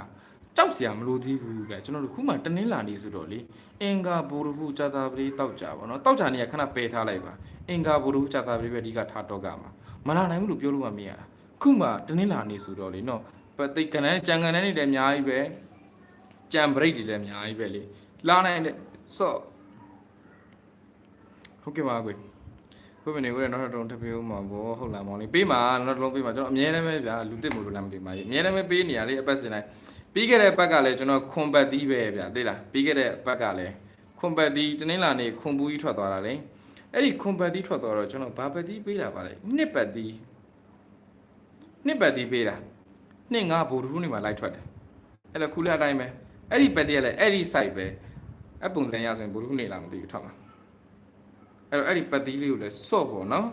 [SPEAKER 1] ကြောက်စရာမလိုသေးဘူးဗျကျွန်တော်တို့ခုမှတနင်းလာနေဆိုတော့လေအင်္ဂါဘူရဟုဇာတာပရိတောက်ကြပါတော့တောက်ကြနေရခဏပယ်ထားလိုက်ပါအင်္ဂါဘူရဟုဇာတာပရိပဲအဓိကထားတော့ကမှာမလာနိုင်ဘူးလို့ပြောလို့မှမရတာ ခုမှတနင်္လာနေဆိုတော့လေနော်ပသိကနန်းကြံကနန်းတွေလည်းအများကြီးပဲကြံ break တွေလည်းအများကြီးပဲလေလာနိုင်တဲ့ဆော့ဟုတ်ကဲ့ပါကွယ်ခုမနေကိုလည်းနောက်တော့ထပ်ပေးဦးမှာဗောဟုတ်လားမောင်လေးပေးမှာနောက်တစ်လုံးပေးမှာကျွန်တော်အမြဲတမ်းပဲဗျာလူတစ်မို့လို့လည်းမသိပါဘူးအမြဲတမ်းပဲပေးနေရလေအပတ်စဉ်တိုင်းပြီးခဲ့တဲ့ဘက်ကလည်းကျွန်တော်ခွန်ပတ်သီးပဲဗျာသိလားပြီးခဲ့တဲ့ဘက်ကလည်းခွန်ပတ်သီးတနင်္လာနေ့ခွန်ဘူးကြီးထွက်သွားတာလေအဲ့ဒီခွန်ပတ်သီးထွက်သွားတော့ကျွန်တော်ဘာပတ်သီးပေးတာပါလဲနှစ်ပတ်သီး နှစ်ပတ်တီးပေးတာနှစ်ငါဘိုလ်ထူးနေမှာလိုက်ထွက်တယ်အဲ့တော့ခုလက်အတိုင်းပဲအဲ့ဒီပတ်တီးကလည်းအဲ့ဒီ site ပဲအပုံစံရဆိုရင်ဘိုလ်ထူးနေလားမသိဘူးထွက်မှာအဲ့တော့အဲ့ဒီပတ်သီးလေးကိုလည်းစော့ပေါ့နော်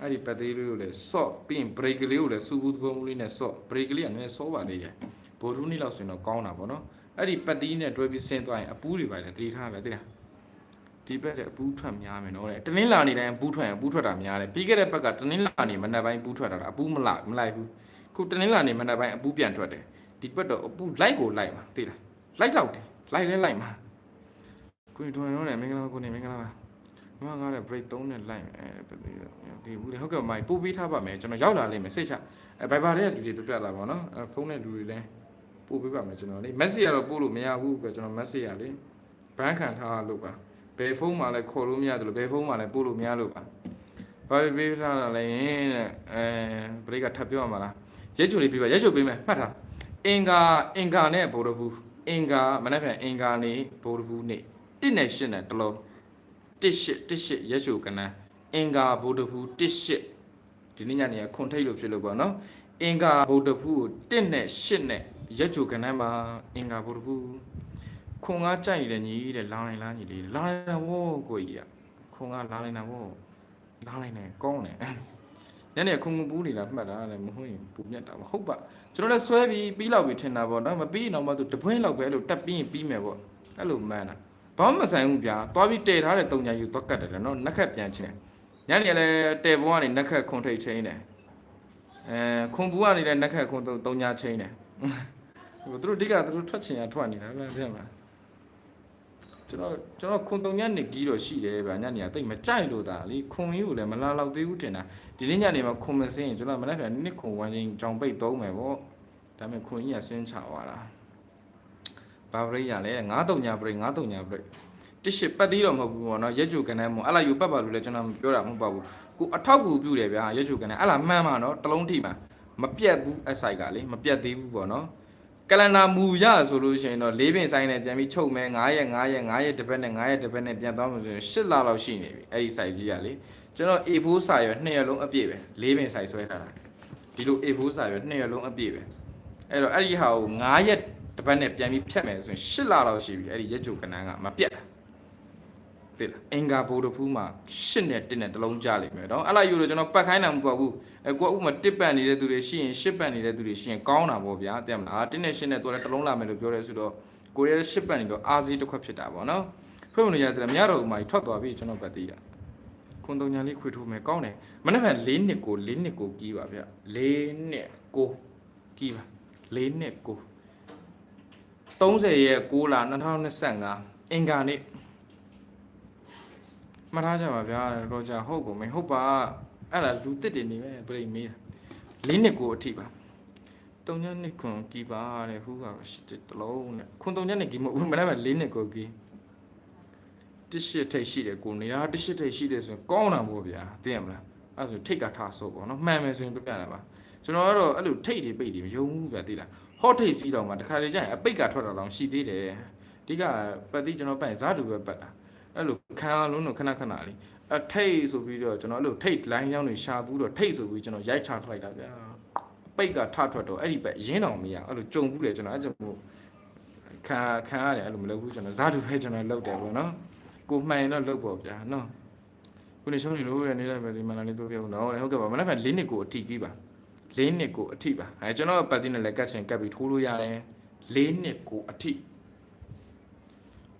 [SPEAKER 1] အဲ့ဒီပတ်သီးလေးကိုလည်းစော့ပြီးရင် break ကလေးကိုလည်းစူဘူးသဘောမျိုးလေးနဲ့စော့ break ကလေးကနည်းနည်းစောပါသေးတယ်ဘိုလ်ရူးနေ့လောက်ဆိုရင်တော့ကောင်းတာပေါ့နော်အဲ့ဒီပတ်သီးနဲ့တွဲပြီးဆင်းသွားရင်အပူးတွေပါလေတတိထားပဲသိလား ဒီဘက်တဲ့အပူးထွက်များမယ်နော်တဲ့တနင်္လာနေ့တိုင်းအပူးထွက်ရင်အပူးထွက်တာများတယ်ပြီးခဲ့တဲ့ဘက်ကတနင်္လာနေ့မနက်ပိုင်းပူးထွက်တာအပူးမလိုက်မလိုက်ဘူးခုတနင်္လာနေ့မနက်ပိုင်းအပူးပြန်ထွက်တယ်ဒီဘက်တော့အပူးလိုက်ကိုလိုက်မှာသိလားလိုက်တော့တယ်လိုက်လဲလိုက်မှာကိုယ်တို့ရောလည်းမင်္ဂလာပါကိုနေမင်္ဂလာပါမမကားတဲ့ break 3နဲ့လိုက်မယ်အဲဒီဘူးလေဟုတ်ကဲ့မိုင်ပို့ပေးထားပါမယ်ကျွန်တော်ရောက်လာလိမ့်မယ်စိတ်ချအဲ Viber ရဲ့လူတွေပြပြလာပါတော့အဲဖုန်းနဲ့လူတွေလည်းပို့ပေးပါမယ်ကျွန်တော်လေ message ကတော့ပို့လို့မရဘူးကွကျွန်တော် message ရလေဘန်းခံထားလို့ပါ ဘယ်ဖုန်းမှလည်းခေါ်လို့မရတယ်လို့ဘယ်ဖုန်းမှလည်းပို့လို့မရလို့ပါဘာလို့ပေးထားတာလဲတဲ့အဲ break ကထပ်ပြောမှာလားရဲချိုလေးပြပါရဲချိုပေးမယ်မှတ်ထားအင်္ဂါအင်္ဂါနဲ့ဗိုလ်တဘူးအင်္ဂါမနေ့ကအင်္ဂါနေဗိုလ်တဘူးနေတစ်နဲ့ရှစ်နဲ့တလုံးတစ်ရှစ်တစ်ရှစ်ရက်ရှုကနန်းအင်္ဂါဗုဒ္ဓဖူးတစ်ရှစ်ဒီနေ့ညနေကခွန်ထိတ်လို့ဖြစ်လို့ပေါ့နော်အင်္ဂါဗုဒ္ဓဖူးကိုတစ်နဲ့ရှစ်နဲ့ရက်ရှုကနန်းမှာအင်္ဂါဗုဒ္ဓဖူး ခွန်ကားကြိုက်နေတဲ့ညီတဲ့လောင်းလိုက်လားညီလေးလောင်းလိုက်တာဝေါကိုကြီးကခွန်ကားလောင်းလိုက်တာဝေါလောင်းလိုက်နေကောင်းတယ်ညနေခွန်ကူပူးနေတာမှတ်တာလည်းမဟုတ်ရင်ပူမြတ်တာမဟုတ်ပါကျွန်တော်လည်းဆွဲပြီးပြီးလောက်ပြီးထင်တာပေါ့နော်မပြီးရင်တော့မှသူတပွင့်လောက်ပဲအဲ့လိုတက်ပြီးရင်ပြီးမယ်ပေါ့အဲ့လိုမှန်းတာဘာမှမဆိုင်ဘူးဗျာသွားပြီးတည်ထားတဲ့တုံညာယူသွားကတ်တယ်နော်နက်ခတ်ပြန်ချင်းညနေလည်းတည်ဘုံကနေနက်ခတ်ခွန်ထိတ်ချင်းတယ်အဲခွန်ဘူးကနေလည်းနက်ခတ်ခွန်တုံညာချင်းတယ်ဟိုသူတို့အဓိကသူတို့ထွက်ချင်ရထွက်နေတာဗျာဗျာမှာ ကျွန်တော်ကျွန်တော်ခွန်တုံညာနေကြီးတော့ရှိတယ်ဗျာညနေကတိတ်မကြိုက်လို့ဒါလေခွန်ကြီးကိုလည်းမလာတော့သေးဘူးတင်တာဒီနေ့ညနေမှာခွန်မစင်းရင်ကျွန်တော်မနေ့ကနှစ်ခွန်ဝမ်းချင်းကြောင်ပိတ်သုံးမယ်ပေါ့ဒါပေမဲ့ခွန်ကြီးကဆင်းချသွားတာဘာပရိရလဲငါးတုံညာပရိငါးတုံညာပရိတစ်ရှစ်ပတ်သေးတော့မဟုတ်ဘူးပေါ့နော်ရက်ကျူကနေမို့အဲ့လာယူပတ်ပါလို့လဲကျွန်တော်ပြောတာမဟုတ်ပါဘူးကိုအထောက်ကူပြုတယ်ဗျာရက်ကျူကနေအဲ့လာမှန်းပါနော်တလုံးထိမှာမပြတ်ဘူးအဆိုင်ကလေမပြတ်သေးဘူးပေါ့နော် ကလန်နာမူရဆိုလို့ရှိရင်တော့၄ပင်ဆိုင်နဲ့ပြန်ပြီးချုပ်မယ်9ရက်9ရက်9ရက်တစ်ပတ်နဲ့9ရက်တစ်ပတ်နဲ့ပြန်သွားမှဆိုရင်10လလောက်ရှိနေပြီအဲ့ဒီဆိုင်ကြီးကလေကျွန်တော် A4 စာရွက်2ရက်လုံးအပြည့်ပဲ၄ပင်ဆိုင်ဆွဲထားတာဒီလို A4 စာရွက်2ရက်လုံးအပြည့်ပဲအဲ့တော့အဲ့ဒီဟာကို9ရက်တစ်ပတ်နဲ့ပြန်ပြီးဖြတ်မယ်ဆိုရင်၈လလောက်ရှိပြီအဲ့ဒီရက်ကြိုကနန်းကမပြတ်တာ သိလားအင်္ဂါဘိုးတဖူးမှာ၈နဲ့1နဲ့တစ်လုံးကြားလိမ့်မယ်နော်အဲ့လာယူလို့ကျွန်တော်ပတ်ခိုင်းတာမပေါ့ဘူးအဲကိုကဥပမာတစ်ပတ်နေတဲ့သူတွေရှိရင်၈ပတ်နေတဲ့သူတွေရှိရင်ကောင်းတာပေါ့ဗျာသိမလား1နဲ့8နဲ့သူလည်းတစ်လုံးလာမယ်လို့ပြောရဲဆိုတော့ကိုရဲ၈ပတ်နေတော့အာဇီတစ်ခွက်ဖြစ်တာပေါ့နော်ဖွင့်မလို့ရတယ်မရတော့ဥမာကြီးထွက်သွားပြီကျွန်တော်ပတ်သေးတာခွန်တုံညာလေးခွေထိုးမယ်ကောင်းတယ်မနေ့က၄နှစ်ကို၄နှစ်ကိုကြီးပါဗျ၄နှစ်ကိုကြီးပါ၄နှစ်ကို30ရက်6လ2025အင်္ဂါနေ့ မထားကြပါဗျာတော့ကြာဟုတ်ကုန်မင်းဟုတ်ပါအဲ့ဒါလူတစ်တင်နေပဲပြိမေးတာလေးနှစ်ကိုအထိပါတုံညနှစ်ခွန်ကီပါတဲ့ဟူကရှိတဲ့တလုံးနဲ့ခွန်တုံညနှစ်ကီမဟုတ်ဘူးမနေ့ကလေးနှစ်ကိုကီတစ်ရှစ်ထိတ်ရှိတယ်ကိုနေတာတစ်ရှစ်ထိတ်ရှိတယ်ဆိုရင်ကောင်းတာပေါ့ဗျာသိရမလားအဲ့ဒါဆိုထိတ်ကထားဆိုပေါ့နော်မှန်မယ်ဆိုရင်ပြပြတာပါကျွန်တော်ကတော့အဲ့လိုထိတ်တွေပိတ်တွေမယုံဘူးဗျာသိလားဟော့ထိတ်စီးတော့မှတခါလေကျရင်အပိတ်ကထွက်တာတော့ရှိသေးတယ်ဒီကပတ်တိကျွန်တော်ပတ်ရင်ဇာတူပဲပတ်တာ အဲ့လိုခံအောင်လုံးတော့ခဏခဏလေးအထိတ်ဆိုပြီးတော့ကျွန်တော်အဲ့လိုထိတ်လိုင်းကြောင်းတွေရှာဘူးတော့ထိတ်ဆိုပြီးကျွန်တော်ရိုက်ချထားလိုက်တာဗျာအပိတ်ကထထွက်တော့အဲ့ဒီဘက်ရင်းတော်မရအဲ့လိုကြုံဘူးလေကျွန်တော်အဲ့ကြောင့်မို့ခံခံရတယ်အဲ့လိုမလုပ်ဘူးကျွန်တော်ဇာတူပဲကျွန်တော်လုပ်တယ်ပေါ့နော်ကိုမှန်ရင်တော့လုပ်ပေါ့ဗျာနော်ခုနေရှုံးနေလို့ရနေလိုက်ပဲဒီမလာလေးတို့ပြောတော့ဟုတ်ကဲ့ပါမနေ့က၄နှစ်ကိုအတီးပြီးပါ၄နှစ်ကိုအထိပါအဲကျွန်တော်ပတ်တိနဲ့လည်းကတ်ချင်ကတ်ပြီးထိုးလို့ရတယ်၄နှစ်ကိုအထိ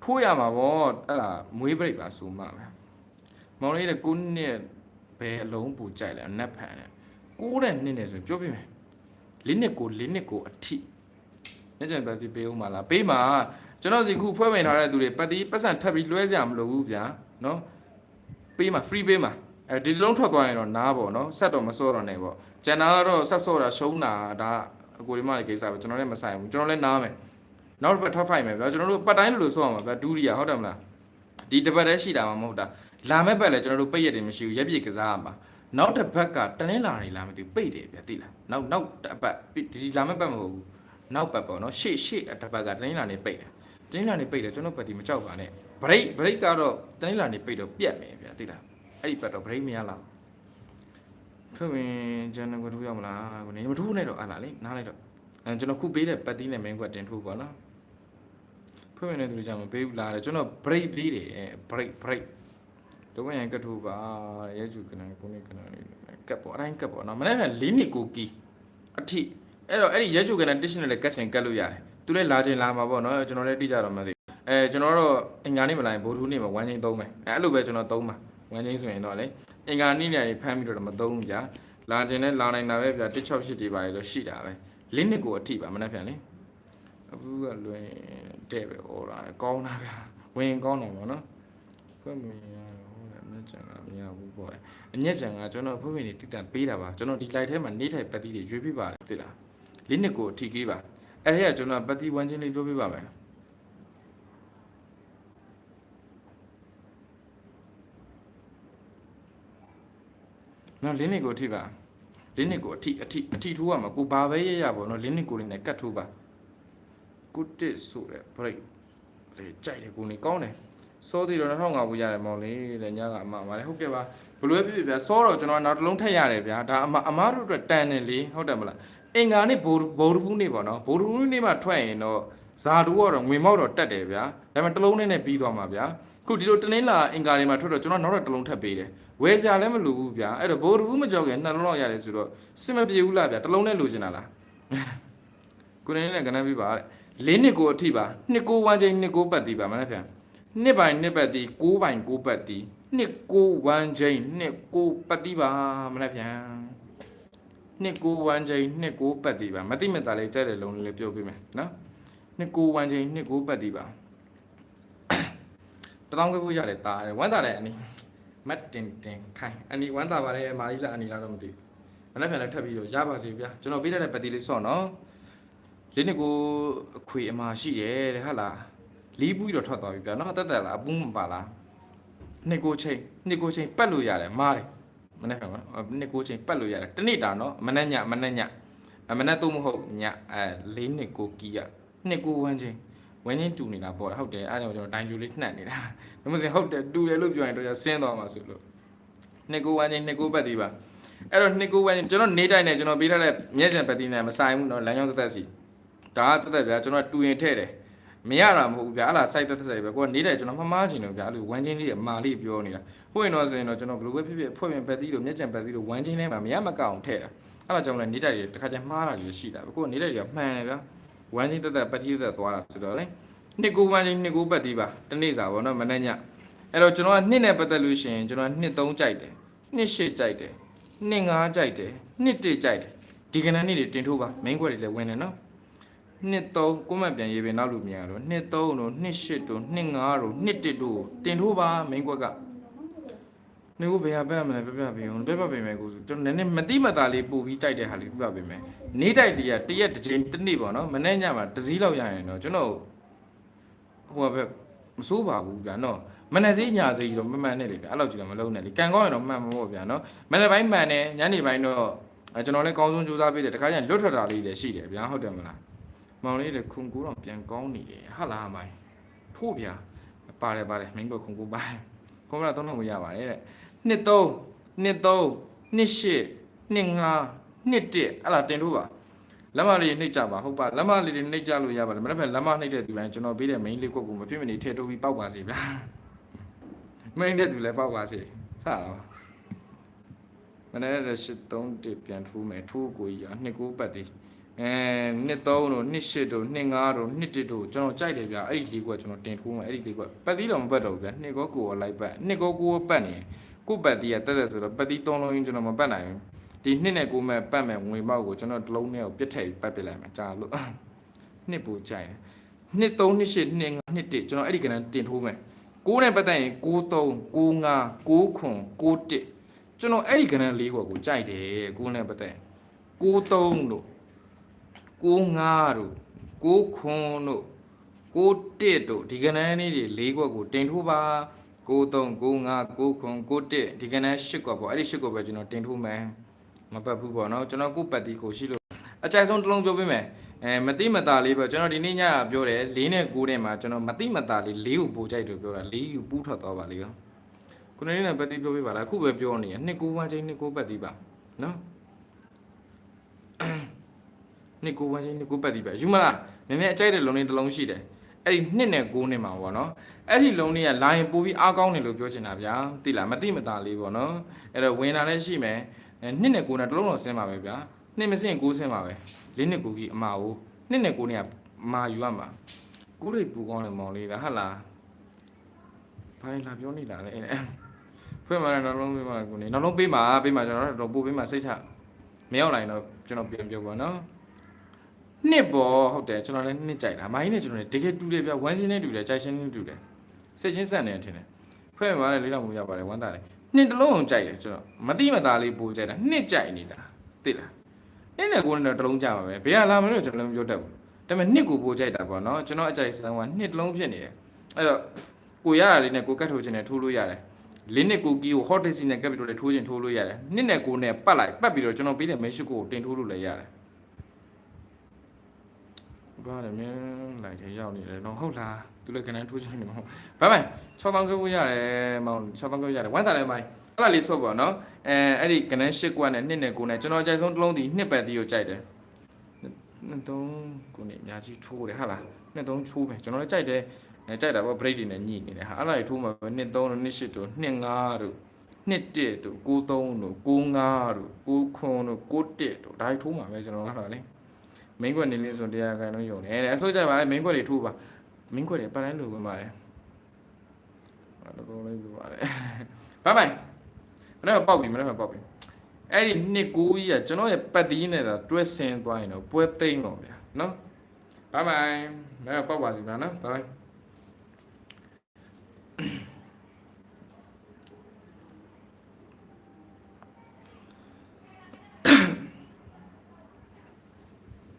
[SPEAKER 1] ထိုးရမှာဗောအဲ့ဒါမွေးပရိတ်ပါဆိုမှပဲမောင်လေးတဲ့9နှစ်ဘယ်အလုံးပူကြိုက်လဲအနက်ဖန်နဲ့9တဲ့နှစ်နဲ့ဆိုရင်ပြောပြမယ်၄နှစ်ကို၄နှစ်ကိုအထိညကျန်ပတ်တိပေးဦးမှာလားပေးမှာကျွန်တော်စီခုဖွဲ့ဝင်ထားတဲ့သူတွေပတ်တိပတ်စံထပ်ပြီးလွှဲစရာမလိုဘူးဗျာနော်ပေးမှာ free ပေးမှာအဲဒီလုံးထွက်သွားရင်တော့နားပေါ့နော်ဆက်တော့မစောတော့နဲ့ပေါ့ကျန်တာကတော့ဆက်စောတာရှုံးတာဒါအကိုဒီမရဲ့ကိစ္စပဲကျွန်တော်လည်းမဆိုင်ဘူးကျွန်တော်လည်းနားမယ် နောက်တစ်ပတ် top 5မယ်ဗျာကျွန်တော်တို့ပတ်တိုင်းလိုလိုစောအောင်ပါဗျာဒူရီယာဟုတ်တယ်မလားဒီတစ်ပတ်တည်းရှိတာမှမဟုတ်တာလာမဲ့ပတ်လည်းကျွန်တော်တို့ပိတ်ရက်တွေမရှိဘူးရက်ပြည့်ကစားရမှာနောက်တစ်ပတ်ကတနင်္လာနေ့လာမသိဘူးပိတ်တယ်ဗျာသိလားနောက်နောက်တစ်ပတ်ဒီလာမဲ့ပတ်မဟုတ်ဘူးနောက်ပတ်ပေါ့နော်ရှေ့ရှေ့တစ်ပတ်ကတနင်္လာနေ့ပိတ်တယ်တနင်္လာနေ့ပိတ်တယ်ကျွန်တော်ပတ်ဒီမကြောက်ပါနဲ့ break break ကတော့တနင်္လာနေ့ပိတ်တော့ပြတ်မယ်ဗျာသိလားအဲ့ဒီပတ်တော့ break မရလောက်ဖွင့်ဝင်ဂျန်နဝထိုးရောက်မလားကိုနေမထိုးနဲ့တော့အားလားလေနားလိုက်တော့အဲကျွန်တော်ခုပေးတဲ့ပတ်တီးနဲ့မင်းကွက်တင်ထိုးပါလား ဖွင့်ဝင်တဲ့သူတွေကြမှာပေးဘူးလားတဲ့ကျွန်တော် break ပေးတယ် break break လုံးဝရန်ကတ်ထိုးပါတဲ့ရဲကျူကနန်ကိုနေကနန်လေးကတ်ပေါ့အတိုင်းကတ်ပေါ့နော်မနေ့က၄နှစ်ကိုကီအထိအဲ့တော့အဲ့ဒီရဲကျူကနန် dictionary လည်းကတ်ချင်ကတ်လို့ရတယ်သူလည်းလာချင်လာမှာပေါ့နော်ကျွန်တော်လည်းတိကျတော့မသိအဲကျွန်တော်တော့အင်္ဂါနေ့မလာရင်ဗိုလ်ထူးနေ့မှာဝမ်းချင်းသုံးမယ်အဲအဲ့လိုပဲကျွန်တော်သုံးပါဝမ်းချင်းဆိုရင်တော့လေအင်္ဂါနေ့နေဖမ်းပြီးတော့မသုံးဘူးဗျာလာချင်လည်းလာနိုင်တာပဲဗျာ168တီပါလေလို့ရှိတာပဲ၄နှစ်ကိုအထိပါမနေ့ပြန်လေအခုကလွင် တဲ့ပဲဩလာတယ်ကောင်းတာဗျာဝင်ကောင်းတယ်ပေါ့နော်ဖွင့်မြင်ရတော့ဟုတ်တယ်အမျက်ကြံကမရဘူးပေါ့တယ်အမျက်ကြံကကျွန်တော်ဖွင့်မြင်နေတိတန်ပေးတာပါကျွန်တော်ဒီ light ထဲမှာနေထိုင်ပတ်တိတွေရွေးပြပါတယ်သိလား၄နှစ်ကိုအထိကြီးပါအဲ့ဒီကကျွန်တော်ပတ်တိဝမ်းချင်းလေးပြောပြပါမယ်နော်လင်းနေကိုအထိပါလင်းနေကိုအထိအထိအထိထိုးရမှာကိုဘာပဲရရပေါ့နော်လင်းနေကိုလေးနဲ့ကတ်ထိုးပါ ကုတစ်ဆိုတဲ့ break လေကြိုက်တယ်ကိုနေကောင်းတယ်စောသေးတော့2005ဘူးရတယ်မောင်လေးတဲ့ညကအမအမလည်းဟုတ်ကဲ့ပါဘလို့ပဲဖြစ်ဖြစ်ဗျာစောတော့ကျွန်တော်နောက်တစ်လုံးထပ်ရတယ်ဗျာဒါအမအမတို့အတွက်တန်တယ်လေဟုတ်တယ်မလားအင်္ဂါနေ့ဘိုးဘိုးဘူးနေ့ပေါ့နော်ဘိုးဘူးနေ့မှထွက်ရင်တော့ဇာတူကတော့ငွေမောက်တော့တက်တယ်ဗျာဒါပေမဲ့တစ်လုံးနဲ့နဲ့ပြီးသွားမှာဗျာခုဒီလိုတနင်္လာအင်္ဂါတွေမှာထွက်တော့ကျွန်တော်နောက်တော့တစ်လုံးထပ်ပေးတယ်ဝယ်စရာလည်းမလိုဘူးဗျာအဲ့တော့ဘိုးဘူးမကြောက်ခင်နှစ်လုံးတော့ရတယ်ဆိုတော့စစ်မပြေဘူးလားဗျာတစ်လုံးနဲ့လိုချင်တာလားကိုနေနဲ့ကနန်းပြပါတဲ့ လေးနှစ်ကိုအထိပါနှစ်ကိုဝမ်းချင်းနှစ်ကိုပတ်တီးပါမလားဗျာနှစ်ပိုင်နှစ်ပတ်တီးကိုးပိုင်ကိုးပတ်တီးနှစ်ကိုဝမ်းချင်းနှစ်ကိုပတ်တီးပါမလားဗျာနှစ်ကိုဝမ်းချင်းနှစ်ကိုပတ်တီးပါမတိမတာလေးကြိုက်တဲ့လုံးလေးပြောပြမယ်နော်နှစ်ကိုဝမ်းချင်းနှစ်ကိုပတ်တီးပါတထောင်ခွဲဖို့ရတယ်တာတယ်ဝမ်းတာတယ်အနီမတ်တင်တင်ခိုင်အနီဝမ်းတာပါတယ်မာကြီးလားအနီလားတော့မသိဘူးမနေ့ပြန်လည်းထပ်ပြီးတော့ရပါစေဗျာကျွန်တော်ပေးတဲ့ပတ်တီးလေးစော့နော် လေးနှစ်ကိုအခွေအမာရှိတယ်တဲ့ဟုတ်လားလီးပူးတော့ထွက်သွားပြီဗျာနော်တက်တက်လားအပူးမပါလားနှစ်ကိုချိန်နှစ်ကိုချိန်ပတ်လို့ရတယ်မားတယ်မနေ့ကနော်နှစ်ကိုချိန်ပတ်လို့ရတယ်တနေ့တာနော်မနေ့ညမနေ့ညအမနေ့တော့မဟုတ်ညအဲလေးနှစ်ကိုကီးရနှစ်ကိုဝမ်းချိန်ဝမ်းချင်းတူနေတာပေါ့ဟုတ်တယ်အားကြောင့်ကျွန်တော်ဒိုင်ဂျူလေးနှက်နေတာဒါမှမဟုတ်ဟုတ်တယ်တူတယ်လို့ပြောရင်တော့ဆင်းသွားမှာဆိုလို့နှစ်ကိုဝမ်းချင်းနှစ်ကိုပတ်သေးပါအဲ့တော့နှစ်ကိုဝမ်းချင်းကျွန်တော်နေတိုင်းနဲ့ကျွန်တော်ပေးထားတဲ့မျက်စံပတ်သေးနဲ့မဆိုင်ဘူးနော်လမ်းကြောင်းသက်သက်စီ ဒါကတက်တက်ဗျာကျွန်တော်တူရင်ထဲ့တယ်မရတာမဟုတ်ဘူးဗျာအဲ့ဒါ site တက်တက်ပဲကိုကနေတယ်ကျွန်တော်မှားမှားချင်လို့ဗျာအဲ့လိုဝမ်းချင်းလေးအမာလေးပြောနေတာဟုတ်ရင်တော့ဆိုရင်တော့ကျွန်တော်ဘယ်လိုပဲဖြစ်ဖြစ်ဖွဲ့ပြင်ပတ်သီးလို့မျက်ကြံပတ်သီးလို့ဝမ်းချင်းထဲမှာမရမကောက်အောင်ထဲ့တာအဲ့ဒါကြောင့်လည်းနေတယ်တွေတစ်ခါကျမှားတာတွေရှိတာပဲကိုကနေတယ်တွေကမှန်တယ်ဗျာဝမ်းချင်းတက်တက်ပတ်သီးတက်သွားတာဆိုတော့လေနှစ်ကိုဝမ်းချင်းနှစ်ကိုပတ်သီးပါတနေ့စာပေါ့နော်မနေ့ညအဲ့တော့ကျွန်တော်ကနှစ်နဲ့ပတ်သက်လို့ရှိရင်ကျွန်တော်နှစ်သုံးကြိုက်တယ်နှစ်ရှစ်ကြိုက်တယ်နှစ်ငါးကြိုက်တယ်နှစ်တစ်ကြိုက်တယ်ဒီကနေ့နေ့တွေတင်ထိုးပါ main ခွက်တွေလည်းဝင်တယ်နော် နှစ်3ကိုမပြန်ရေးပဲနောက်လူမြင်ရတော့နှစ်3တို့နှစ်8တို့နှစ်5တို့နှစ်1တို့တင်ထိုးပါမိန်ကွက်ကနေကိုဘယ်ဟာပဲမလဲပြပြပေးအောင်ပြပြပေးမယ်ကိုဆိုကျွန်တော်နည်းနည်းမတိမတာလေးပို့ပြီးတိုက်တဲ့ဟာလေးပြပြပေးမယ်နေတိုက်တရတရက်တစ်ချိန်တစ်နေ့ပေါ့နော်မနေ့ညမှာတစ်စည်းလောက်ရရင်တော့ကျွန်တော်ဟိုပဲမစိုးပါဘူးဗျာနော်မနေ့စီညစီတော့မမှန်နဲ့လေဗျာအဲ့လောက်ကြည့်တော့မလုံးနဲ့လေကန်ကောင်းရင်တော့မှန်မှာပေါ့ဗျာနော်မနေ့ပိုင်းမှန်တယ်ညနေပိုင်းတော့အဲကျွန်တော်လည်းကောင်းဆုံးစူးစမ်းပေးတယ်တခါကျရင်လွတ်ထွက်တာလေးတွေရှိတယ်ဗျာဟုတ်တယ်မလား မောင်လေးလည်းခုံကူတော့ပြန်ကောင်းနေတယ်ဟာလားမိုင်းထို့ဗျာပါတယ်ပါတယ်မင်းကခုံကူပါတယ်ခုံကတော့တော့မရပါတယ်တဲ့နှစ်သုံးနှစ်သုံးနှစ်ရှစ်နှစ်ငါနှစ်တစ်အဲ့လားတင်လို့ပါလက်မလေးနှိပ်ကြပါဟုတ်ပါလက်မလေးတွေနှိပ်ကြလို့ရပါတယ်မနေ့ကလက်မနှိပ်တဲ့သူတိုင်းကျွန်တော်ပေးတဲ့ main လေးကွက်ကိုမဖြစ်မနေထည့်ထုတ်ပြီးပေါက်ပါစေဗျာ main တဲ့သူလည်းပေါက်ပါစေစတာပါမနေ့ကရှစ်သုံးတစ်ပြန်ထိုးမယ်ထိုးကိုကြီးอ่ะနှစ်ကိုပတ်သေး အဲနှစ်3တို့နှစ်8တို့နှစ်5တို့နှစ်1တို့ကျွန်တော်ကြိုက်တယ်ဗျာအဲ့ဒီလေးကွက်ကျွန်တော်တင်ထိုးမယ်အဲ့ဒီလေးကွက်ပတ်သီးတော့မပတ်တော့ဘူးဗျာနှစ်ကောကိုရောလိုက်ပတ်နှစ်ကောကိုရောပတ်နေရင်ကိုပတ်သီးကတက်တက်ဆိုတော့ပတ်သီး3လုံးရင်းကျွန်တော်မပတ်နိုင်ဘူးဒီနှစ်နဲ့ကိုမဲ့ပတ်မဲ့ငွေမောက်ကိုကျွန်တော်တစ်လုံးနဲ့ကိုပြစ်ထည့်ပြီးပတ်ပစ်လိုက်မှာကြာလို့နှစ်ပူကြိုက်တယ်နှစ်3နှစ်8နှစ်5နှစ်1ကျွန်တော်အဲ့ဒီကဏ္ဍတင်ထိုးမယ်6နဲ့ပတ်သက်ရင်6 3 9 5 9ခွန်9 1ကျွန်တော်အဲ့ဒီကဏ္ဍလေးကွက်ကိုကြိုက်တယ်6နဲ့ပတ်သက်6 3 တို့65တို့6ခွန်တို့61တို့ဒီကဏ္ဍလေးတွေ၄ခွက်ကိုတင်ထိုးပါ93 95 9ခွန်91ဒီကဏ္ဍ10ခွက်ပေါ့အဲ့ဒီ10ခွက်ပဲကျွန်တော်တင်ထိုးမယ်မပတ်ဘူးပေါ့နော်ကျွန်တော်ကိုပတ်တီကိုရှိလို့အကြိုက်ဆုံးတစ်လုံးပြောပေးမယ်အဲမတိမတာလေးပဲကျွန်တော်ဒီနေ့ညကပြောတယ်၄နဲ့9တဲ့မှာကျွန်တော်မတိမတာလေး၄ကိုပို့ကြိုက်လို့ပြောတာ၄ကိုပူးထွက်သွားပါလေရောခုနေ့နဲ့ပတ်တီပြောပေးပါလားအခုပဲပြောနေရနှစ်9ဝန်းချင်းနှစ်9ပတ်တီပါနော် နှစ်ကိုဝမ်းချင်းနှစ်ကိုပတ်တီးပဲယူမလားနည်းနည်းအကြိုက်တဲ့လုံးလေးတစ်လုံးရှိတယ်အဲ့ဒီနှစ်နဲ့9နှစ်မှာပေါ့နော်အဲ့ဒီလုံးလေးကလိုင်းပို့ပြီးအားကောင်းတယ်လို့ပြောချင်တာဗျာသိလားမသိမသာလေးပေါ့နော်အဲ့တော့ဝင်လာလည်းရှိမယ်အဲနှစ်နဲ့9နဲ့တစ်လုံးတော့ဆင်းပါပဲဗျာနှစ်မဆင်း9ဆင်းပါပဲလေးနှစ်9ကြီးအမာကိုနှစ်နဲ့9နဲ့ကအမာယူရမှာကိုရိတ်ပူကောင်းတယ်မောင်လေးလားဟုတ်လားဘာလဲလာပြောနေလားလေအဲ့ဒါဖွင့်มาတော့နောက်လုံးပေးမှာကိုနေနောက်လုံးပေးမှာပေးမှာကျွန်တော်တို့ပို့ပေးမှာစိတ်ချမရောက်နိုင်တော့ကျွန်တော်ပြန်ပြောပါနော် နှစ်ပေါ်ဟုတ်တယ်ကျွန်တော်လည်းနှစ်ကြိုက်တာမိုင်းနဲ့ကျွန်တော်လည်းတကယ်တူတယ်ဗျဝမ်းချင်းနဲ့တူတယ်ကြိုက်ချင်းနဲ့တူတယ်စိတ်ချင်းဆက်နေတယ်ထင်တယ်ဖွဲ့မှာလည်းလေးတော့မရပါတယ်ဝမ်းသာတယ်နှစ်တစ်လုံးအောင်ကြိုက်တယ်ကျွန်တော်မတိမသားလေးပိုးကြိုက်တာနှစ်ကြိုက်နေတာသိလားနှစ်နဲ့ကိုယ်နဲ့တစ်လုံးကြပါပဲဘယ်ကလာမလို့ကျွန်တော်လည်းမပြောတတ်ဘူးဒါပေမဲ့နှစ်ကိုပိုးကြိုက်တာပေါ့နော်ကျွန်တော်အကြိုက်စမ်းကနှစ်တစ်လုံးဖြစ်နေတယ်အဲ့တော့ကိုရရလေးနဲ့ကိုကတ်ထိုးခြင်းနဲ့ထိုးလို့ရတယ်လင်းနဲ့ကိုကီကို hot daisy နဲ့ကပ်ပြီးတော့လည်းထိုးခြင်းထိုးလို့ရတယ်နှစ်နဲ့ကိုနဲ့ပတ်လိုက်ပတ်ပြီးတော့ကျွန်တော်ပေးတဲ့ mesh ကိုတင်ထိုးလို့လည်းရတယ် ဘာလဲမင်းလိုက်တယ်ရောက်နေတယ်တော့ဟုတ်လားသူလည်းကနန်းထိုးချင်နေမှာဟုတ်ဘာမိုင်6000ကျပ်ကိုရတယ်မောင်6000ကျပ်ရတယ်ဝမ်းသာတယ်မိုင်အဲ့ဒါလေးဆုပ်ပါနော်အဲအဲ့ဒီကနန်း8ကွက်နဲ့2နဲ့9နဲ့ကျွန်တော်ကြိုက်ဆုံးတစ်လုံးဒီ2ပတ်တီးကိုကြိုက်တယ်နှစ်သုံးကိုနေအများကြီးထိုးတယ်ဟာလားနှစ်သုံးချိုးပဲကျွန်တော်လည်းကြိုက်တယ်အဲကြိုက်တာပေါ့ break တွေနဲ့ညှိနေတယ်ဟာအဲ့ဒါတွေထိုးမှာပဲနှစ်သုံးတို့နှစ်8တို့နှစ်5တို့နှစ်1တို့93တို့95တို့99တို့91တို့ဒါတွေထိုးမှာပဲကျွန်တော်ကတော့လေ မင်းကွက်နေလေးဆိုတရားခိုင်လုံးယုံတယ်တဲ့အစိုးကြပါလေမင်းကွက်တွေထိုးပါမင်းကွက်တွေပတ်တိုင်းလိုဝင်ပါတယ်အဲ့လိုကုန်လေးပြပါတယ်ဘာမိုင်မနေ့ကပေါက်ပြီမနေ့ကပေါက်ပြီအဲ့ဒီနှစ်ကူကြီးကကျွန်တော်ရဲ့ပတ်တီးနဲ့သာတွဲဆင်းသွားရင်တော့ပွဲသိမ့်တော့ဗျာနော်ဘာမိုင်မနေ့ကပေါက်ပါစီဗျာနော်ဘာမိုင်